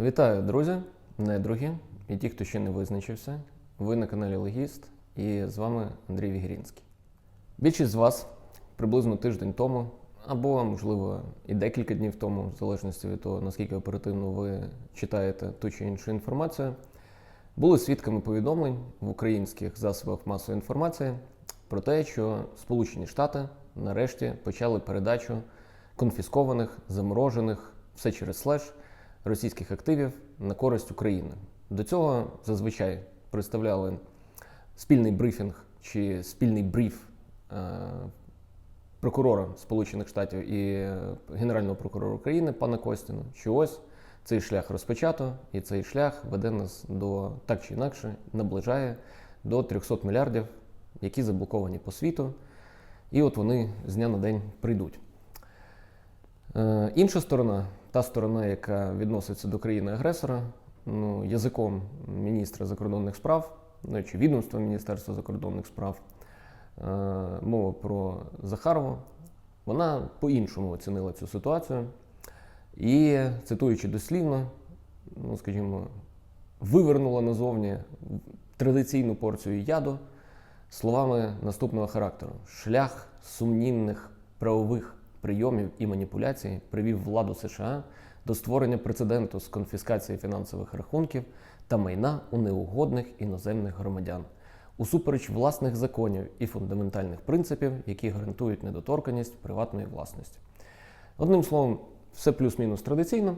Вітаю, друзі, недруги і ті, хто ще не визначився. Ви на каналі Логіст і з вами Андрій Вігрінський. Більшість з вас приблизно тиждень тому, або, можливо, і декілька днів тому, в залежності від того, наскільки оперативно ви читаєте ту чи іншу інформацію, були свідками повідомлень в українських засобах масової інформації про те, що Сполучені Штати нарешті почали передачу конфіскованих, заморожених, все через слеш російських активів на користь України. До цього зазвичай представляли спільний брифінг чи спільний бриф е, прокурора Сполучених Штатів і е, Генерального прокурора України пана Костіна, що ось цей шлях розпочато, і цей шлях веде нас до так чи інакше наближає до 300 мільярдів, які заблоковані по світу. І от вони з дня на день прийдуть. Е, Інша сторона, та сторона, яка відноситься до країни-агресора, ну, язиком міністра закордонних справ, ну, чи відомства Міністерства закордонних справ, е, мова про Захарову, вона по-іншому оцінила цю ситуацію. І, цитуючи дослівно, ну, скажімо, вивернула назовні традиційну порцію яду словами наступного характеру: шлях сумнівних правових прийомів і маніпуляцій привів владу США до створення прецеденту з конфіскації фінансових рахунків та майна у неугодних іноземних громадян, усупереч власних законів і фундаментальних принципів, які гарантують недоторканність приватної власності. Одним словом, все плюс-мінус традиційно.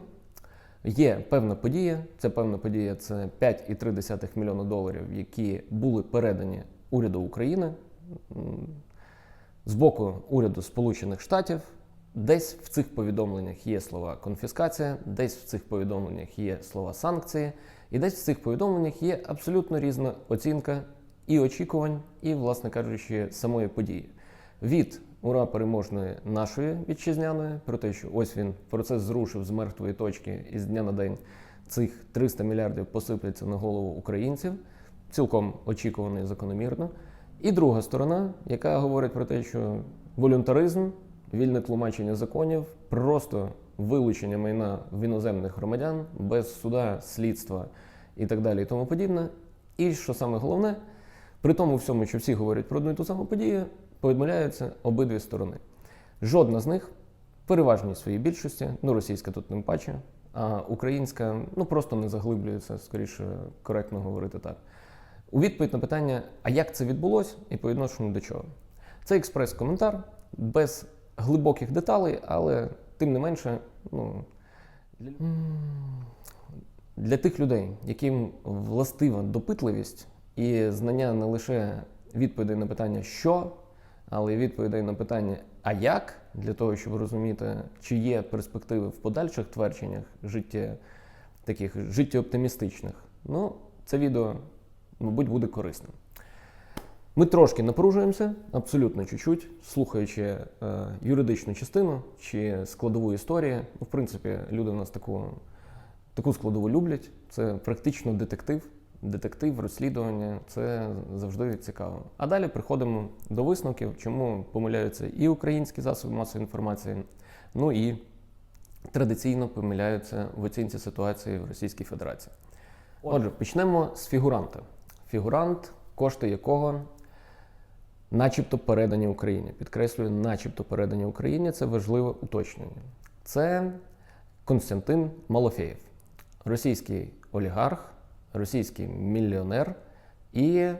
Є певна подія. Це певна подія це 5,3 мільйона доларів, які були передані уряду України з боку уряду Сполучених Штатів. Десь в цих повідомленнях є слова конфіскація, десь в цих повідомленнях є слова санкції, і десь в цих повідомленнях є абсолютно різна оцінка і очікувань, і, власне кажучи, самої події. Від ура переможної нашої вітчизняної про те, що ось він процес зрушив з мертвої точки і з дня на день цих 300 мільярдів посипляться на голову українців, цілком очікувано і закономірно. І друга сторона, яка говорить про те, що волюнтаризм, вільне тлумачення законів, просто вилучення майна в іноземних громадян без суда, слідства і так далі, і тому подібне. І що саме головне, при тому всьому, що всі говорять про одну і ту саму подію, повідмовляються обидві сторони. Жодна з них, переважній своїй більшості, ну російська тут тим паче, а українська ну просто не заглиблюється, скоріше коректно говорити так. У відповідь на питання, а як це відбулося і по відношенню до чого? Це експрес-коментар без глибоких деталей, але тим не менше, ну, для тих людей, яким властива допитливість і знання не лише відповідей на питання, що, але й відповідей на питання, а як, для того, щоб розуміти, чи є перспективи в подальших твердженнях життя таких життєоптимістичних, ну, це відео, мабуть, буде корисним. Ми трошки напружуємося, абсолютно чуть-чуть, слухаючи е, юридичну частину чи складову історії. Ну, в принципі, люди в нас таку, таку складову люблять. Це практично детектив. Детектив, розслідування це завжди цікаво. А далі приходимо до висновків, чому помиляються і українські засоби масової інформації, ну і традиційно помиляються в оцінці ситуації в Російській Федерації. Отже, почнемо з фігуранта. Фігурант, кошти якого начебто передані Україні. Підкреслюю, начебто передані Україні це важливе уточнення. Це Константин Малофеєв, російський олігарх, російський мільйонер, і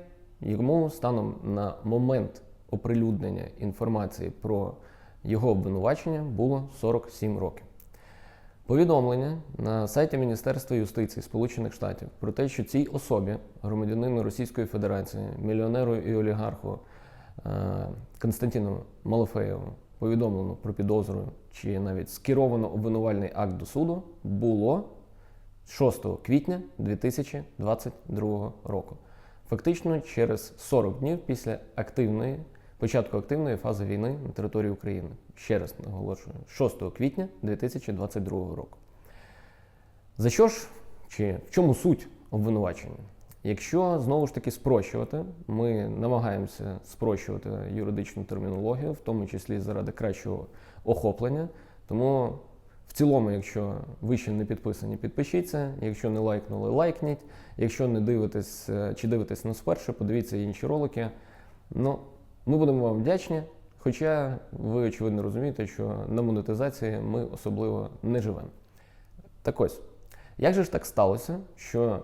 йому станом на момент оприлюднення інформації про його обвинувачення було 47 років. Повідомлення на сайті Міністерства юстиції Сполучених Штатів про те, що цій особі, громадянину Російської Федерації, мільйонеру і олігарху е, Константину Малофеєву, повідомлено про підозру чи навіть скеровано обвинувальний акт до суду, було 6 квітня 2022 року. Фактично через 40 днів після активної початку активної фази війни на території України. Ще раз наголошую, 6 квітня 2022 року. За що ж, чи в чому суть обвинувачення? Якщо знову ж таки спрощувати, ми намагаємося спрощувати юридичну термінологію, в тому числі заради кращого охоплення. Тому В цілому, якщо ви ще не підписані, підпишіться. Якщо не лайкнули, лайкніть. Якщо не дивитесь е, чи дивитесь нас вперше, подивіться інші ролики. Ну, ми будемо вам вдячні. Хоча ви очевидно розумієте, що на монетизації ми особливо не живемо. Так ось, як же ж так сталося, що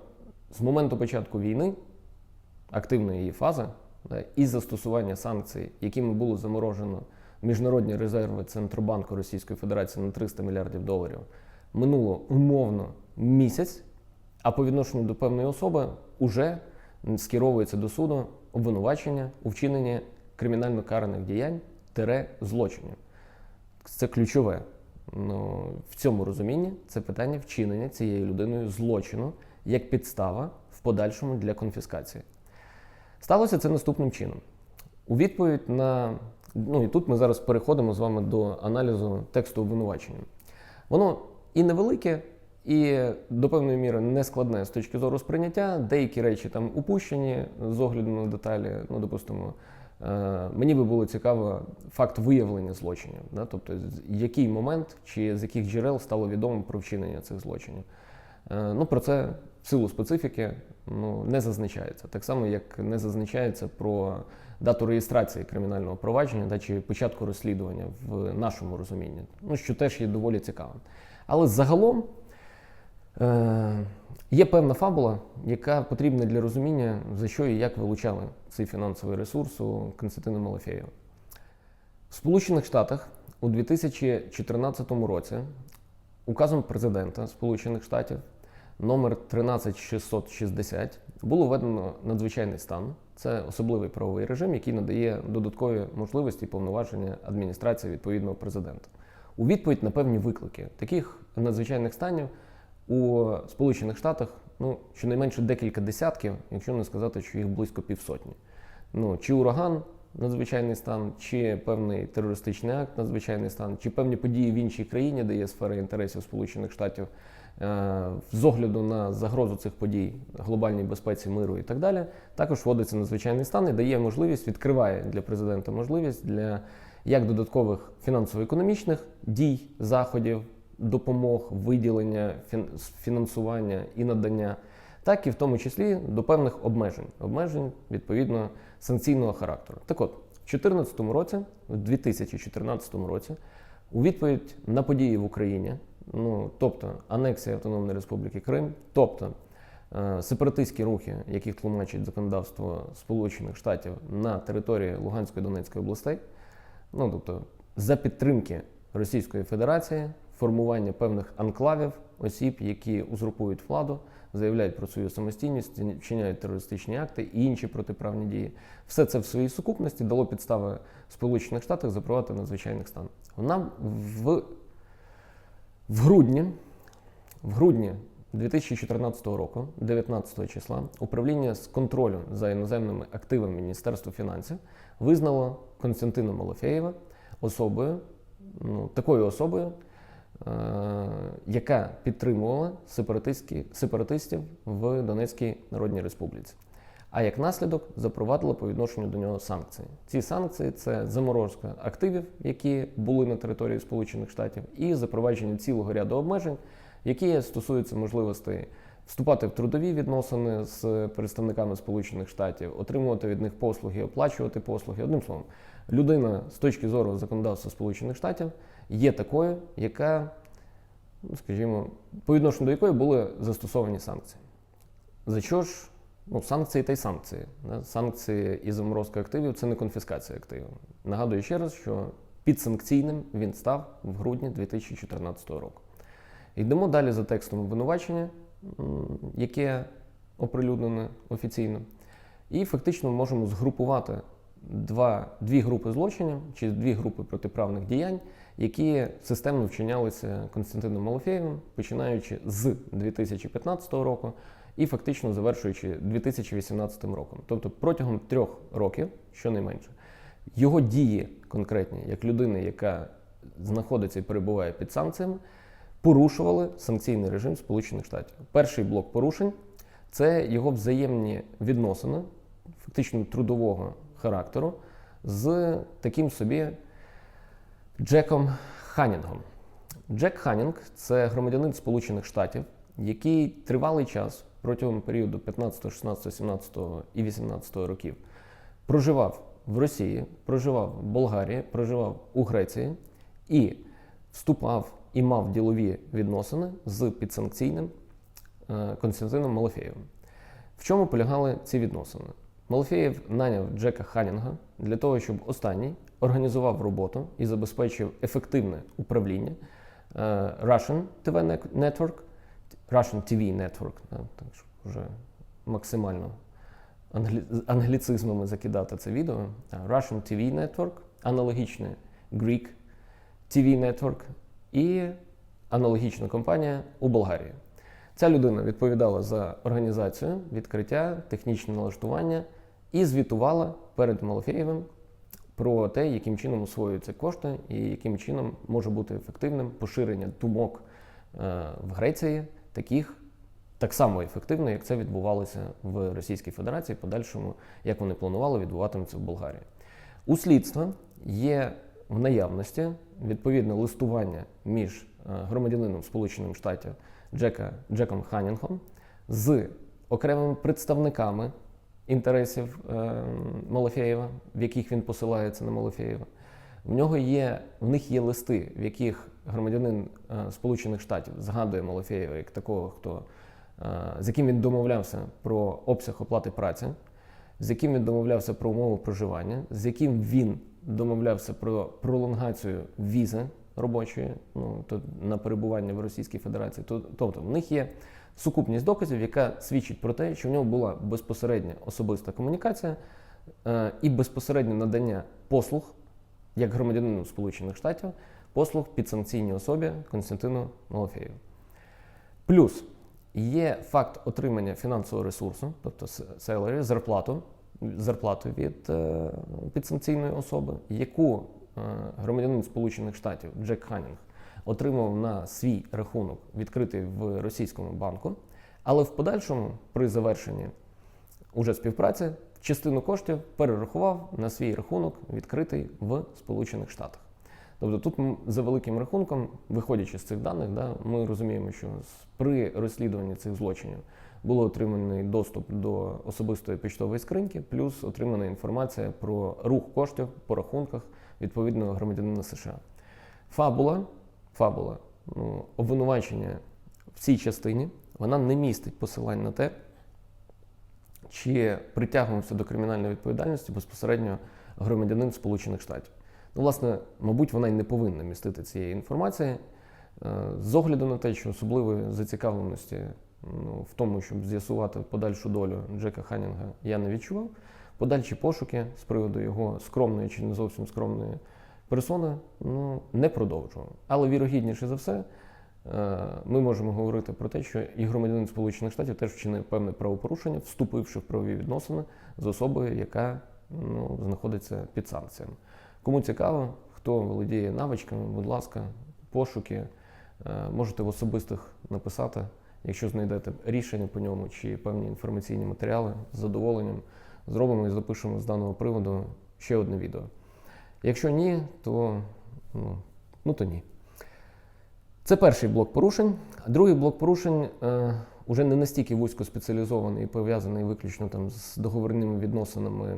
з моменту початку війни, активної її фази, і застосування санкцій, якими було заморожено міжнародні резерви Центробанку Російської Федерації на 300 мільярдів доларів, минуло умовно місяць, а по відношенню до певної особи вже скеровується до суду обвинувачення у вчиненні кримінально караних діянь тире злочинів. Це ключове. Ну, в цьому розумінні це питання вчинення цією людиною злочину як підстава в подальшому для конфіскації. Сталося це наступним чином. У відповідь на. Ну і тут ми зараз переходимо з вами до аналізу тексту обвинувачення. Воно і невелике, і до певної міри не складне з точки зору сприйняття. Деякі речі там упущені з огляду на деталі. Ну, допустимо, е, мені би було цікаво факт виявлення злочинів, да? тобто який момент чи з яких джерел стало відомо про вчинення цих злочинів. Е, Ну, про це в силу специфіки ну, не зазначається. Так само, як не зазначається про дату реєстрації кримінального провадження да, чи початку розслідування в нашому розумінні, ну, що теж є доволі цікавим. Але загалом е, є певна фабула, яка потрібна для розуміння, за що і як вилучали цей фінансовий ресурс у Константина Малафєєва. В Сполучених Штатах у 2014 році указом президента Сполучених Штатів номер 13660 було введено надзвичайний стан. Це особливий правовий режим, який надає додаткові можливості і повноваження адміністрації відповідного президента. У відповідь на певні виклики таких надзвичайних станів у Сполучених Штатах ну щонайменше декілька десятків, якщо не сказати, що їх близько півсотні. Ну чи ураган, надзвичайний стан, чи певний терористичний акт, надзвичайний стан, чи певні події в іншій країні, де є сфера інтересів Сполучених Штатів, з огляду на загрозу цих подій, глобальній безпеці, миру і так далі, також вводиться надзвичайний стан і дає можливість, відкриває для президента можливість для як додаткових фінансово-економічних дій, заходів, допомог, виділення, фінансування і надання, так і в тому числі до певних обмежень, обмежень відповідно санкційного характеру. Так от, в 2014 році, в 2014 році, у відповідь на події в Україні, ну тобто анексія Автономної Республіки Крим, тобто е, сепаратистські рухи, яких тлумачить законодавство Сполучених Штатів на території Луганської Донецької областей, ну тобто за підтримки Російської Федерації, формування певних анклавів осіб, які узурпують владу, заявляють про свою самостійність, вчиняють терористичні акти і інші протиправні дії. Все це в своїй сукупності дало підстави Сполучених Штатах запровадити надзвичайний стан. Вона в, в грудні, в грудні 2014 року, 19 числа, управління з контролю за іноземними активами Міністерства фінансів визнало Константина Малофеєва особою, ну, такою особою, е, яка підтримувала сепаратистів в Донецькій Народній Республіці. А як наслідок запровадила по відношенню до нього санкції. Ці санкції це заморозка активів, які були на території Сполучених Штатів, і запровадження цілого ряду обмежень, які стосуються можливостей вступати в трудові відносини з представниками Сполучених Штатів, отримувати від них послуги, оплачувати послуги. Одним словом, людина з точки зору законодавства Сполучених Штатів є такою, яка, ну, скажімо, по відношенню до якої були застосовані санкції. За що ж? Ну, санкції та й санкції. Санкції і заморозка активів це не конфіскація активів. Нагадую ще раз, що підсанкційним він став в грудні 2014 року. Йдемо далі за текстом обвинувачення, яке оприлюднене офіційно. І фактично можемо згрупувати два, дві групи злочинів чи дві групи протиправних діянь, які системно вчинялися Константином Малофєєвим, починаючи з 2015 року і фактично завершуючи 2018 роком. Тобто протягом трьох років, щонайменше, його дії конкретні, як людини, яка знаходиться і перебуває під санкціями, порушували санкційний режим Сполучених Штатів. Перший блок порушень це його взаємні відносини, фактично трудового характеру, з таким собі Джеком Ханінгом. Джек Ханінг це громадянин Сполучених Штатів, який тривалий час протягом періоду 15, 16, 17 і 18 років проживав в Росії, проживав в Болгарії, проживав у Греції і вступав і мав ділові відносини з підсанкційним е, Константином Малафєєвим. В чому полягали ці відносини? Малафєєв наняв Джека Ханінга для того, щоб останній організував роботу і забезпечив ефективне управління е, Russian TV Network, Russian TV Network, да, так що вже максимально англі... англіцизмами закидати це відео. Russian TV Network, аналогічне Greek TV Network і аналогічна компанія у Болгарії. Ця людина відповідала за організацію, відкриття, технічне налаштування і звітувала перед Малафєєвим про те, яким чином освоюються кошти і яким чином може бути ефективним поширення думок е, в Греції, таких так само ефективно, як це відбувалося в Російській Федерації, подальшому, як вони планували, відбуватиметься в Болгарії. У слідства є в наявності відповідне листування між е, громадянином Сполучених Штатів Джека, Джеком Ханінгом з окремими представниками інтересів е, Малафєєва, в яких він посилається на Малафєєва. В нього є, в них є листи, в яких громадянин е, Сполучених Штатів згадує Малафєєва як такого, хто, е, з яким він домовлявся про обсяг оплати праці, з яким він домовлявся про умови проживання, з яким він домовлявся про пролонгацію візи робочої ну, то на перебування в Російській Федерації. То- Тобто в них є сукупність доказів, яка свідчить про те, що в нього була безпосередня особиста комунікація е, і безпосереднє надання послуг як громадянину Сполучених Штатів, послуг підсанкційній особі Константину Малафєєву. Плюс є факт отримання фінансового ресурсу, тобто salary, зарплату, зарплату від е, підсанкційної особи, яку е, громадянин Сполучених Штатів Джек Ханінг отримав на свій рахунок, відкритий в російському банку, але в подальшому, при завершенні уже співпраці, частину коштів перерахував на свій рахунок, відкритий в Сполучених Штатах. Тобто тут за великим рахунком, виходячи з цих даних, да, ми розуміємо, що при розслідуванні цих злочинів було отриманий доступ до особистої почтової скриньки, плюс отримана інформація про рух коштів по рахунках відповідного громадянина США. Фабула, фабула ну, обвинувачення в цій частині вона не містить посилань на те, чи притягувався до кримінальної відповідальності безпосередньо громадянин Сполучених Штатів. Ну, власне, мабуть, вона й не повинна містити цієї інформації е, з огляду на те, що особливої зацікавленості ну, в тому, щоб з'ясувати подальшу долю Джека Ханінга, я не відчував. Подальші пошуки з приводу його скромної чи не зовсім скромної персони ну, не продовжував. Але вірогідніше за все, е, ми можемо говорити про те, що і громадянин Сполучених Штатів теж вчинив певне правопорушення, вступивши в правові відносини з особою, яка ну, знаходиться під санкціями. Кому цікаво, хто володіє навичками, будь ласка, пошуки, е, можете в особистих написати, якщо знайдете рішення по ньому чи певні інформаційні матеріали з задоволенням зробимо і запишемо з даного приводу ще одне відео. Якщо ні, то ну, ну то ні. Це перший блок порушень. Другий блок порушень е, уже не настільки вузько спеціалізований і пов'язаний виключно там з договірними відносинами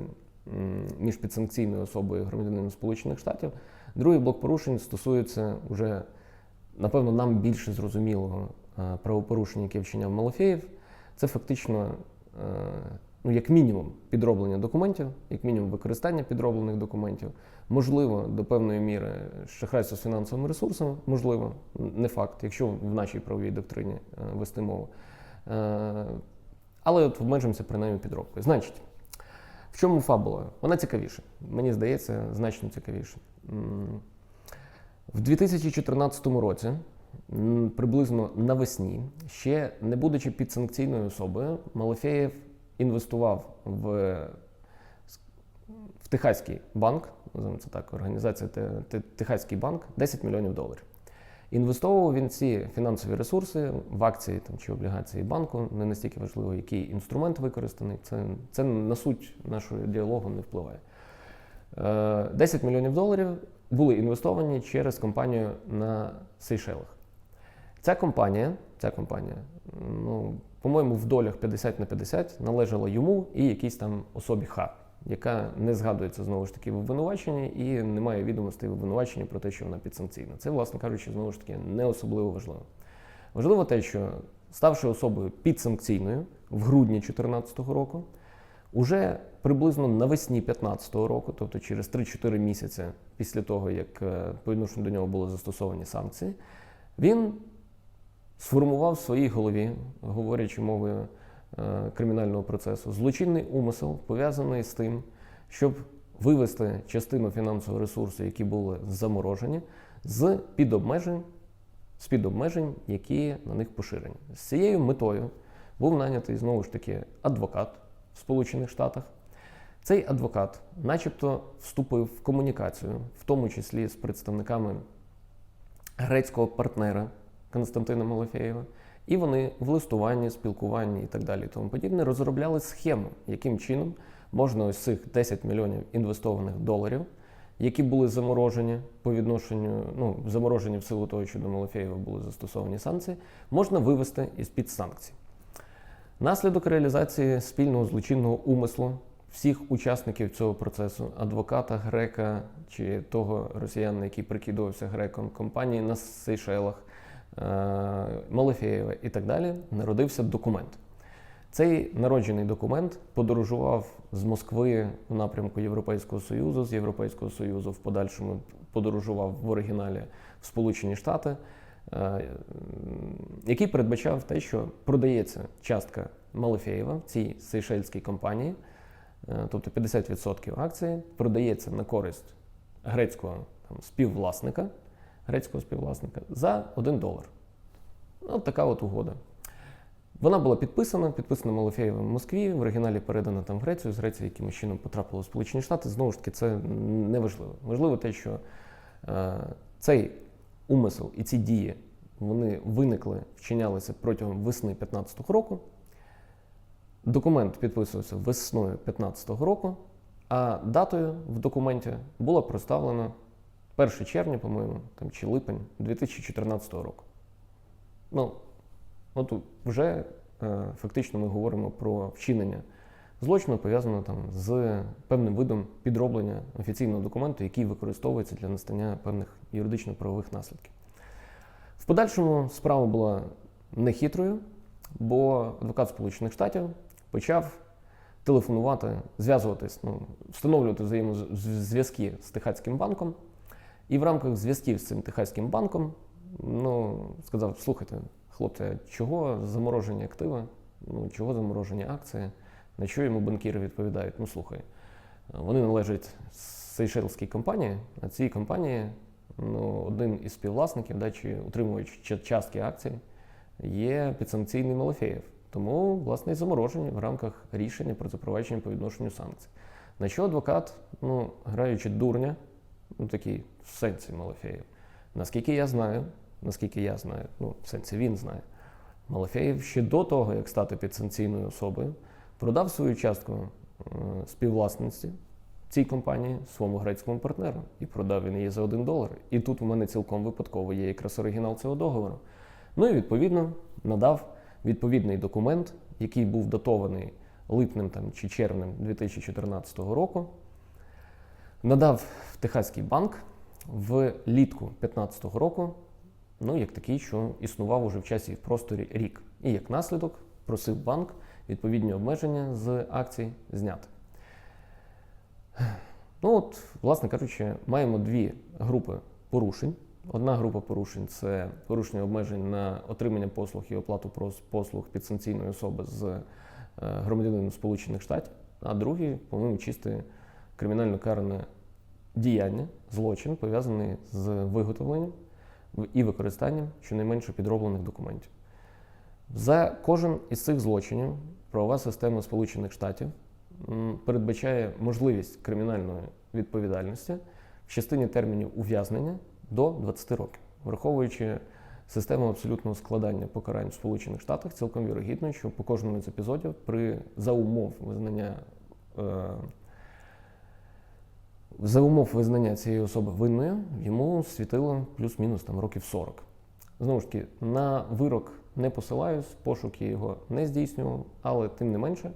між підсанкційною особою і громадянином Сполучених Штатів. Другий блок порушень стосується вже, напевно, нам більше зрозумілого е, правопорушення, яке вчиняв Малафєєв. Це фактично, е, ну, як мінімум, підроблення документів, як мінімум використання підроблених документів, можливо, до певної міри шахрайство з фінансовими ресурсами, можливо, не факт, якщо в нашій правовій доктрині е, вести мову. Але от обмежимося принаймні підробкою. Значить, в чому фабула? Вона цікавіша. Мені здається, значно цікавіше. В 2014 році, приблизно навесні, ще не будучи підсанкційною особою, Малафєєв інвестував в, в Техаський банк, називаємо це так, організація Те- Те- Техаський банк, 10 мільйонів доларів. Інвестовував він ці фінансові ресурси в акції там, чи облігації банку. Не настільки важливо, який інструмент використаний. Це, це на суть нашого діалогу не впливає. Е, 10 мільйонів доларів були інвестовані через компанію на Сейшелах. Ця компанія, ця компанія, ну, по-моєму, в долях 50 на 50 належала йому і якійсь там особі Х, яка не згадується знову ж таки в обвинуваченні і не має відомостей в обвинуваченні про те, що вона підсанкційна. Це, власне кажучи, знову ж таки не особливо важливо. Важливо те, що ставши особою підсанкційною в грудні 2014 року, уже приблизно навесні 2015 року, тобто через 3-4 місяці після того, як е, по відношенню до нього були застосовані санкції, він сформував в своїй голові, говорячи мовою кримінального процесу, злочинний умисел, пов'язаний з тим, щоб вивести частину фінансового ресурсу, які були заморожені, з під обмежень, з під обмежень, які на них поширені. З цією метою був нанятий знову ж таки адвокат в Сполучених Штатах. Цей адвокат, начебто, вступив в комунікацію, в тому числі з представниками грецького партнера Константина Малафєєва, і вони в листуванні, спілкуванні і так далі, і тому подібне, розробляли схему, яким чином можна ось цих 10 мільйонів інвестованих доларів, які були заморожені по відношенню, ну заморожені в силу того, що до Малафєєва були застосовані санкції, можна вивести із під санкцій. Наслідок реалізації спільного злочинного умислу всіх учасників цього процесу, адвоката, грека чи того росіянина, який прикидувався греком, компанії на Сейшелах, Малафєєва і так далі, народився документ. Цей народжений документ подорожував з Москви в напрямку Європейського Союзу, з Європейського Союзу в подальшому подорожував в оригіналі в Сполучені Штати, е, який передбачав те, що продається частка Малафєєва цій сейшельській компанії, е, тобто 50% акцій, продається на користь грецького там, співвласника, грецького співвласника за 1 долар. От така от угода. Вона була підписана, підписана Малафєєвим в Москві, в оригіналі передана там в Грецію, з Греції якимось чином потрапила в Сполучені Штати. Знову ж таки, це не важливо. Важливо те, що е, цей умисел і ці дії вони виникли, вчинялися протягом весни 2015 року. Документ підписувався весною 2015 року, а датою в документі було проставлено 1 червня, по-моєму, там, чи липень 2014 року. Ну, от вже е, фактично ми говоримо про вчинення злочину, пов'язаного там з певним видом підроблення офіційного документу, який використовується для настання певних юридично-правових наслідків. В подальшому справа була нехитрою, бо адвокат Сполучених Штатів почав телефонувати, зв'язуватись, ну, встановлювати взаємозв'язки з Техаським банком. І в рамках зв'язків з цим Техаським банком ну, сказав: слухайте, хлопці, чого заморожені активи, ну, чого заморожені акції, на що йому банкіри відповідають? Ну, слухай, вони належать Сейшельській компанії, а цій компанії ну, один із співвласників, да, чи утримувач частки акцій, є підсанкційний Малафеєв. Тому, власне, і заморожені в рамках рішення про запровадження по відношенню санкцій. На що адвокат, ну, граючи дурня, ну такий в сенсі Малафеєв, наскільки я знаю, наскільки я знаю, ну, в сенсі він знає, Малафеєв ще до того, як стати підсанкційною особою, продав свою частку е, співвласності цій компанії своєму грецькому партнеру. І продав він її за один долар. І тут у мене цілком випадково є якраз оригінал цього договору. Ну і відповідно надав відповідний документ, який був датований липнем там, чи червнем 2014 року. Надав в Техаський банк в літку 2015 року, ну, як такий, що існував уже в часі і в просторі рік. І як наслідок просив банк відповідні обмеження з акцій зняти. Ну от, власне кажучи, маємо дві групи порушень. Одна група порушень це порушення обмежень на отримання послуг і оплату послуг підсанкційної особи з е, громадянином Сполучених Штатів, а другий, по-моєму, чисте кримінально каране діяння, злочин, пов'язаний з виготовленням і використанням щонайменше підроблених документів. За кожен із цих злочинів правова система Сполучених Штатів передбачає можливість кримінальної відповідальності в частині термінів ув'язнення до 20 років, враховуючи систему абсолютного складання покарань в Сполучених Штатах, цілком вірогідно, що по кожному з епізодів при за умов визнання е, За умов визнання цієї особи винною йому світило плюс-мінус там років 40. Знову ж таки, на вирок не посилаюсь, пошуки його не здійснював, але тим не менше.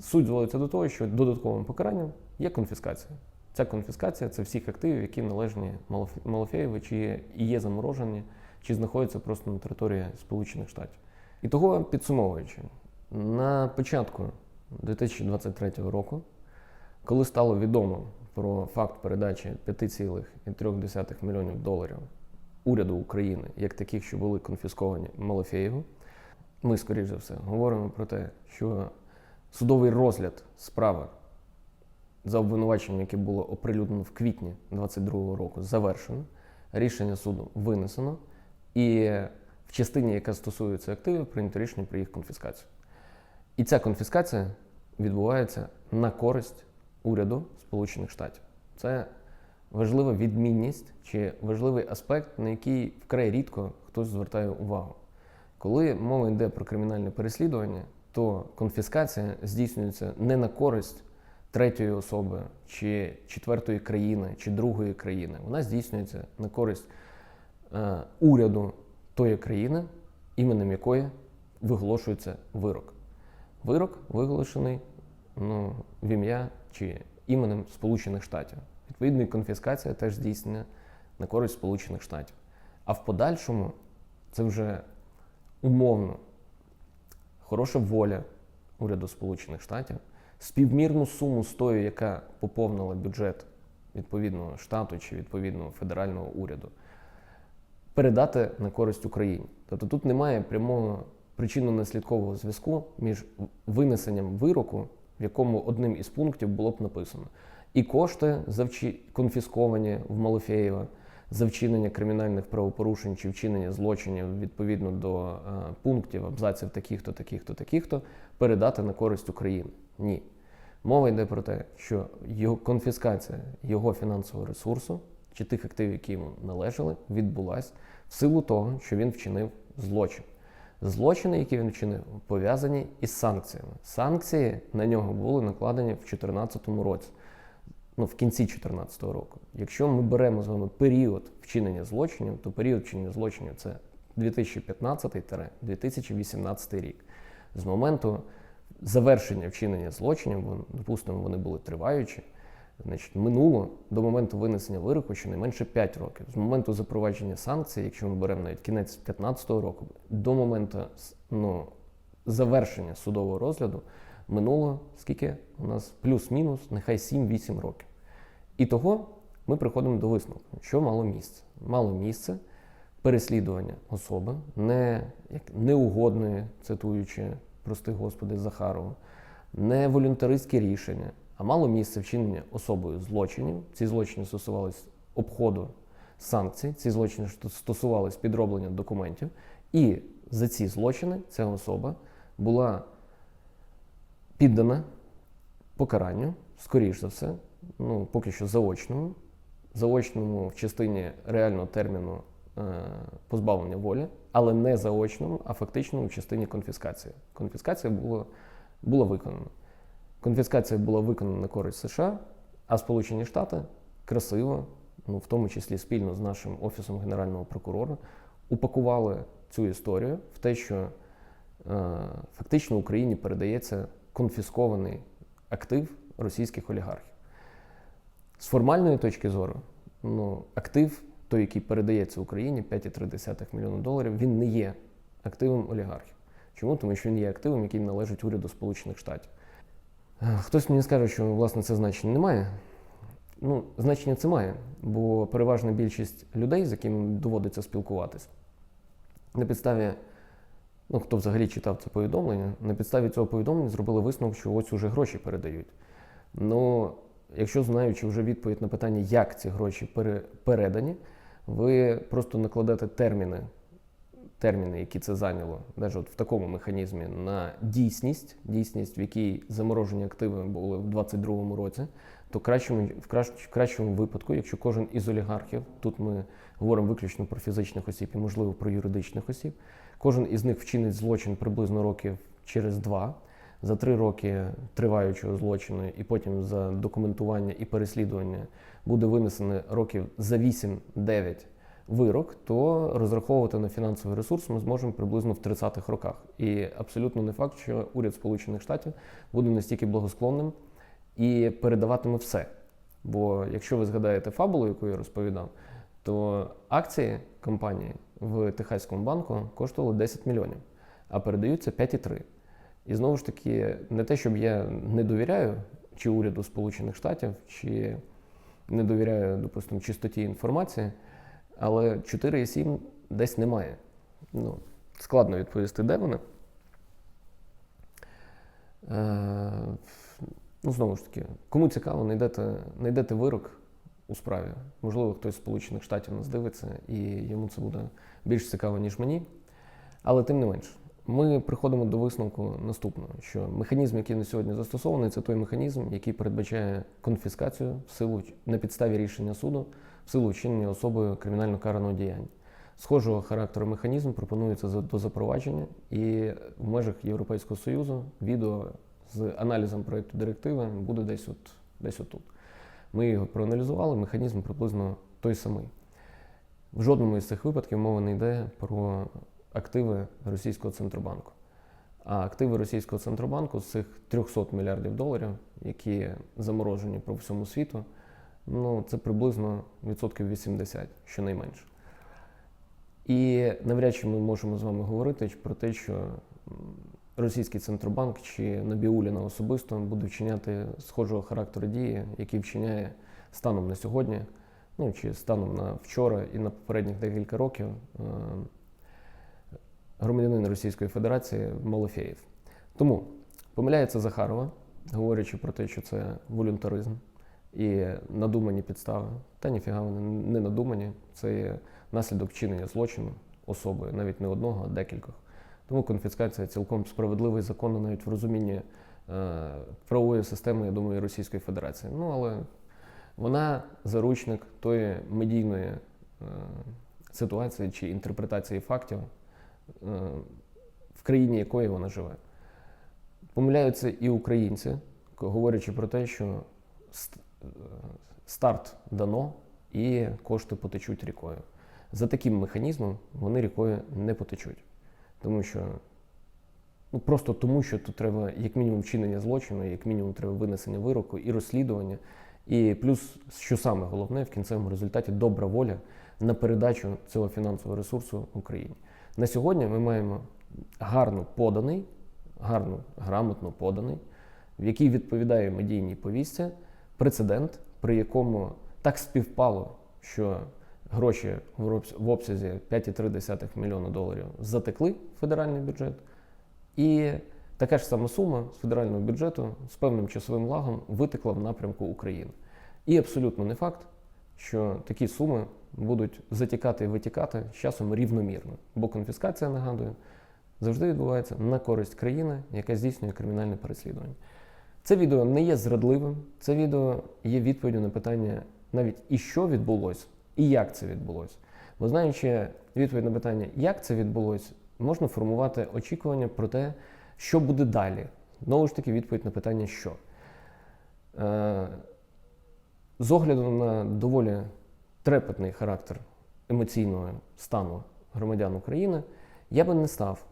Суть зводиться до того, що додатковим покаранням є конфіскація. Ця конфіскація це всіх активів, які належні Малаф- чи є заморожені, чи знаходяться просто на території Сполучених Штатів. І того підсумовуючи, на початку 2023 року, коли стало відомо про факт передачі 5,3 мільйонів доларів уряду України, як таких, що були конфісковані Малафєєву, ми, скоріш за все, говоримо про те, що судовий розгляд справи за обвинуваченням, яке було оприлюднено в квітні 2022 року, завершено. Рішення суду винесено, і в частині, яка стосується активів, прийнято рішення про їх конфіскацію. І ця конфіскація відбувається на користь уряду Сполучених Штатів. Це важлива відмінність чи важливий аспект, на який вкрай рідко хтось звертає увагу. Коли мова йде про кримінальне переслідування, то конфіскація здійснюється не на користь третьої особи, чи четвертої країни, чи другої країни. Вона здійснюється на користь е, уряду тої країни, іменем якої виголошується вирок. Вирок виголошений ну, в ім'я чи іменем Сполучених Штатів. Відповідно, і конфіскація теж здійснена на користь Сполучених Штатів. А в подальшому це вже умовно хороша воля уряду Сполучених Штатів, співмірну суму з тою, яка поповнила бюджет відповідного штату чи відповідного федерального уряду, передати на користь Україні. Тобто тут немає прямого причинно-наслідкового зв'язку між винесенням вироку, в якому одним із пунктів було б написано, і кошти завчі... конфісковані в Малофєєва за вчинення кримінальних правопорушень чи вчинення злочинів відповідно до е, пунктів, абзаців таких-то, таких-то, таких-то, передати на користь України. Ні. Мова йде про те, що його конфіскація його фінансового ресурсу чи тих активів, які йому належали, відбулась в силу того, що він вчинив злочин. Злочини, які він вчинив, пов'язані із санкціями. Санкції на нього були накладені в 2014 році, ну в кінці 2014 року. Якщо ми беремо з вами період вчинення злочинів, то період вчинення злочинів це 2015-2018 рік. З моменту завершення вчинення злочинів, бо, допустимо, вони були триваючі. Значить, минуло до моменту винесення вироку щонайменше 5 років. З моменту запровадження санкцій, якщо ми беремо навіть кінець 2015 року, до моменту ну, завершення судового розгляду минуло скільки? У нас плюс-мінус, нехай 7-8 років. І того ми приходимо до висновку, що мало місце. Мало місце переслідування особи, не як неугодної, цитуючи прости Господи Захарова, не волюнтаристське рішення, а мало місце вчинення особою злочинів. Ці злочини стосувалися обходу санкцій, ці злочини стосувались підроблення документів. І за ці злочини ця особа була піддана покаранню, скоріш за все, ну поки що заочному, заочному в частині реального терміну е, позбавлення волі, але не заочному, а фактичному в частині конфіскації. Конфіскація була, була виконана. Конфіскація була виконана на користь США, а Сполучені Штати красиво, ну в тому числі спільно з нашим офісом генерального прокурора, упакували цю історію в те, що е, фактично Україні передається конфіскований актив російських олігархів. З формальної точки зору, ну, актив, той, який передається Україні, 5,3 мільйона доларів, він не є активом олігархів. Чому? Тому що він є активом, який належить уряду Сполучених Штатів. Хтось мені скаже, що власне це значення немає. Ну, значення це має, бо переважна більшість людей, з якими доводиться спілкуватись, на підставі, ну хто взагалі читав це повідомлення, на підставі цього повідомлення зробили висновок, що ось уже гроші передають. Ну, якщо знаючи вже відповідь на питання, як ці гроші передані, ви просто накладете терміни, терміни, які це зайняло, навіть от в такому механізмі, на дійсність, дійсність, в якій заморожені активи були в 2022 році, то кращому, в, кращ, в кращому випадку, якщо кожен із олігархів, тут ми говоримо виключно про фізичних осіб і, можливо, про юридичних осіб, кожен із них вчинить злочин приблизно років через два, за три роки триваючого злочину і потім за документування і переслідування буде винесено років за 8-9 вирок, то розраховувати на фінансовий ресурс ми зможемо приблизно в 30-х роках. І абсолютно не факт, що уряд Сполучених Штатів буде настільки благосклонним і передаватиме все. Бо якщо ви згадаєте фабулу, яку я розповідав, то акції компанії в Техаському банку коштували 10 мільйонів, а передаються 5,3. І знову ж таки, не те, щоб я не довіряю чи уряду Сполучених Штатів, чи не довіряю, допустимо, чистоті інформації, але 4,7 десь немає. Ну, складно відповісти, де вони. Е, ну, знову ж таки, кому цікаво, знайдете, знайдете вирок у справі. Можливо, хтось з Сполучених Штатів нас дивиться, і йому це буде більш цікаво, ніж мені. Але тим не менш, ми приходимо до висновку наступного: що механізм, який на сьогодні застосований, це той механізм, який передбачає конфіскацію в силу на підставі рішення суду в силу вчинення особою кримінально караного діяння. Схожого характеру механізм пропонується до запровадження, і в межах Європейського Союзу відео з аналізом проєкту директиви буде десь от десь отут. Ми його проаналізували, механізм приблизно той самий. В жодному із цих випадків мова не йде про активи російського центробанку. А активи російського центробанку з цих 300 мільярдів доларів, які заморожені по всьому світу, ну це приблизно відсотків 80, щонайменше. І навряд чи ми можемо з вами говорити про те, що російський центробанк чи Набіуліна особисто буде вчиняти схожого характеру дії, які вчиняє станом на сьогодні, ну чи станом на вчора і на попередніх декілька років е, громадянин Російської Федерації Малофеєв. Тому помиляється Захарова, говорячи про те, що це волюнтаризм і надумані підстави. Та ніфіга вони не надумані. Це є наслідок вчинення злочину особою, навіть не одного, а декількох. Тому конфіскація цілком справедливий закон навіть в розумінні е, правової системи, я думаю, Російської Федерації. Ну але вона заручник тої медійної е, ситуації чи інтерпретації фактів, в країні якої вона живе. Помиляються і українці, говорячи про те, що е, старт дано і кошти потечуть рікою. За таким механізмом вони рікою не потечуть. Тому що ну просто тому, що тут треба як мінімум вчинення злочину, як мінімум треба винесення вироку і розслідування. І плюс, що саме головне, в кінцевому результаті добра воля на передачу цього фінансового ресурсу Україні. На сьогодні ми маємо гарно поданий, гарно, грамотно поданий, в який відповідає медійній повістці прецедент, при якому так співпало, що гроші в обсязі 5,3 мільйона доларів затекли в федеральний бюджет, і така ж сама сума з федерального бюджету з певним часовим лагом витекла в напрямку України. І абсолютно не факт, що такі суми будуть затікати і витікати з часом рівномірно, бо конфіскація, нагадую, завжди відбувається на користь країни, яка здійснює кримінальне переслідування. Це відео не є зрадливим, це відео є відповіддю на питання навіть і що відбулося, і як це відбулося. Бо знаючи відповідь на питання, як це відбулося, можна формувати очікування про те, що буде далі. Знову ж таки, відповідь на питання, що. З огляду на доволі трепетний характер емоційного стану громадян України, я би не став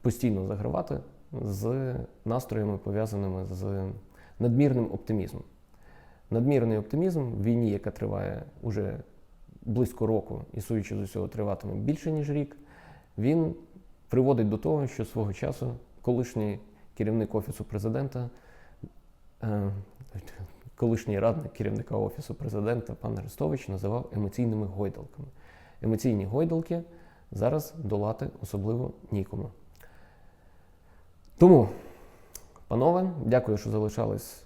постійно загравати з настроями, пов'язаними з надмірним оптимізмом. Надмірний оптимізм в війні, яка триває уже близько року і, судячи з усього, триватиме більше, ніж рік, він приводить до того, що свого часу колишній керівник Офісу президента, е, колишній радник керівника Офісу президента пан Арестович називав емоційними гойдалками. Емоційні гойдалки зараз долати особливо нікому. Тому, панове, дякую, що залишались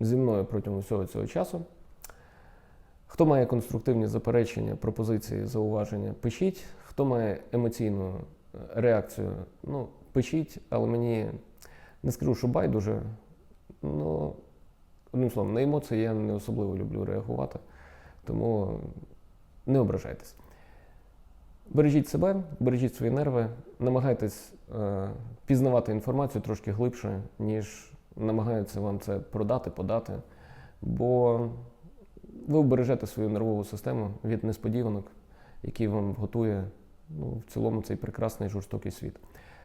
зі мною протягом всього цього часу. Хто має конструктивні заперечення, пропозиції, зауваження, пишіть. Хто має емоційну е, реакцію, ну, пишіть, але мені не скажу, що байдуже. Ну, одним словом, на емоції я не особливо люблю реагувати, тому не ображайтесь. Бережіть себе, бережіть свої нерви, намагайтесь е, пізнавати інформацію трошки глибше, ніж намагаються вам це продати, подати. Бо ви вбережете свою нервову систему від несподіванок, які вам готує ну, в цілому цей прекрасний жорстокий світ.